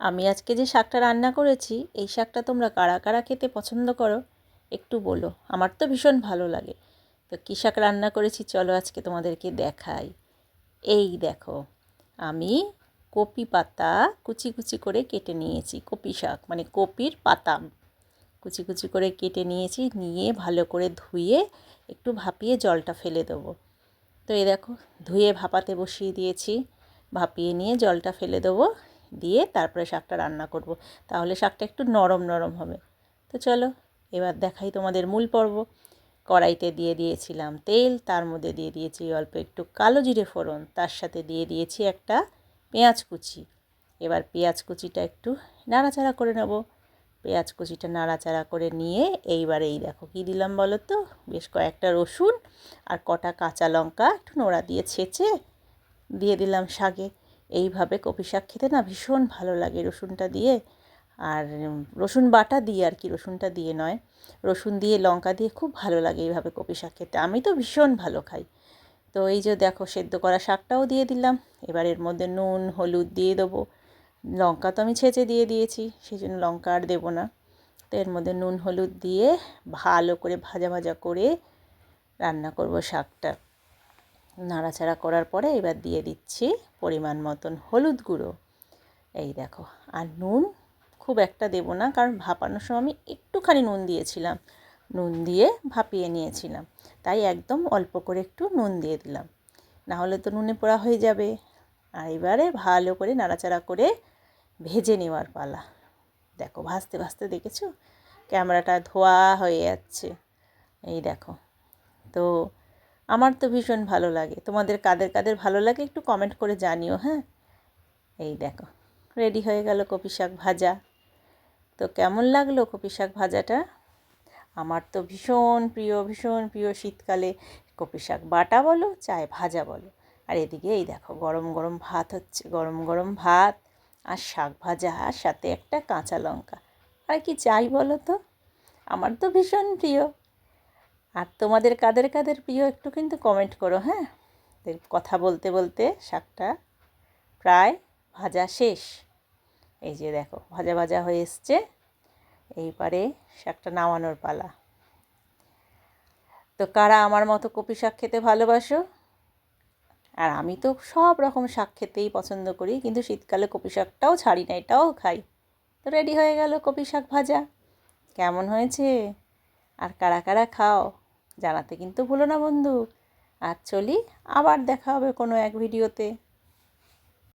আমি আজকে যে শাকটা রান্না করেছি, এই শাকটা তোমরা কারা কারা খেতে পছন্দ করো, একটু বলো। আমার তো ভীষণ ভালো লাগে। তো কী শাক রান্না করেছি চলো আজকে তোমাদেরকে দেখাই। এই দেখো, আমি কপি পাতা কুচি কুচি করে কেটে নিয়েছি, কপি শাক মানে কপির পাতা। কুচি কুচি করে কেটে নিয়েছি, নিয়ে ভালো করে ধুয়ে একটু ভাপিয়ে জলটা ফেলে দেবো। তো এই দেখো, ধুয়ে ভাপাতে বসিয়ে দিয়েছি, ভাপিয়ে নিয়ে জলটা ফেলে দেবো। দিয়ে তারপরে শাকটা রান্না করব। তাহলে শাকটা একটু নরম নরম হবে। তো চলো, এবার দেখাই তোমাদের মূল পর্ব। কড়াইতে দিয়ে দিয়েছিলাম তেল, তার মধ্যে দিয়ে দিয়েছি অল্প একটু কালো জিরে ফোড়ন, তার সাথে দিয়ে দিয়েছি একটা পেঁয়াজ কুচি। এবার পেঁয়াজ কুচিটা একটু নাড়াচাড়া করে নেব। পেঁয়াজ কুচিটা নাড়াচাড়া করে নিয়ে এইবার এই দেখো কী দিলাম বলো তো? বেশ কয়েকটা রসুন আর কটা কাঁচা লঙ্কা একটু নোড়া দিয়ে ছেঁচে দিয়ে দিলাম শাকে। এইভাবে কপি শাক খেতে না ভীষণ ভালো লাগে রসুনটা দিয়ে। আর রসুন বাটা দিয়ে আর কি, রসুনটা দিয়ে নয়। রসুন দিয়ে, লঙ্কা দিয়ে খুব ভালো লাগে এইভাবে কপি শাক খেতে। আমি তো ভীষণ ভালো খাই। তো এই যে দেখো, সেদ্ধ করা শাকটাও দিয়ে দিলাম। এবার এর মধ্যে নুন, হলুদ দিয়ে দেবো। লঙ্কা তো আমি ছেঁচে দিয়ে দিয়েছি সেই জন্য লঙ্কা আর দেবো না। তো এর মধ্যে নুন, হলুদ দিয়ে ভালো করে ভাজা ভাজা করে রান্না করব শাকটা। নাড়াচাড়া করার পরে এবার দিয়ে দিচ্ছি পরিমাণ মতন হলুদ গুঁড়ো। এই দেখো, আর নুন খুব একটা দেব না, কারণ ভাপানোর সময় আমি একটুখানি নুন দিয়েছিলাম। নুন দিয়ে ভাপিয়ে নিয়েছিলাম, তাই একদম অল্প করে একটু নুন দিয়ে দিলাম। না হলে তো নুনে পোড়া হয়ে যাবে। আর এবারে ভালো করে নাড়াচাড়া করে ভেজে নেওয়ার পালা। দেখো, ভাজতে ভাজতে দেখেছ? ক্যামেরাটা ধোয়া হয়ে যাচ্ছে। এই দেখো, তো আমার তো ভীষণ ভালো লাগে। তোমাদের কাদের কাদের ভালো লাগে একটু কমেন্ট করে জানিও হ্যাঁ? এই দেখো রেডি হয়ে গেল কপি শাক ভাজা। তো কেমন লাগল কপি শাক ভাজাটা? আমার তো ভীষণ প্রিয় ভীষণ প্রিয় শীতকালে কপি শাক বাটা বলো, চায় ভাজা বলো। আর এদিকে এই দেখো, গরম গরম ভাত হচ্ছে, গরম গরম ভাত আর শাক ভাজা আর সাথে একটা কাঁচা লঙ্কা। আর কি চাই বলো তো? আমার তো ভীষণ প্রিয়। আর তোমাদের কাদের কাদের প্রিয় একটু কিন্তু কমেন্ট করো হ্যাঁ? কথা বলতে বলতে শাকটা প্রায় ভাজা শেষ। এই যে দেখো, ভাজা ভাজা হয়ে এসছে। এইবারে শাকটা নামানোর পালা। তো কারা আমার মতো কপি শাক খেতে ভালোবাসো? আর আমি তো সব রকম শাক খেতেই পছন্দ করি, কিন্তু শীতকালে কপি শাকটাও ছাড়ি না, এটাও খাই। তো রেডি হয়ে গেল কপি শাক ভাজা। কেমন হয়েছে? আর কারা কারা খাও? জানাতে কিন্তু ভুলো না বন্ধু। আর চলি আবার দেখা হবে কোনো এক ভিডিওতে।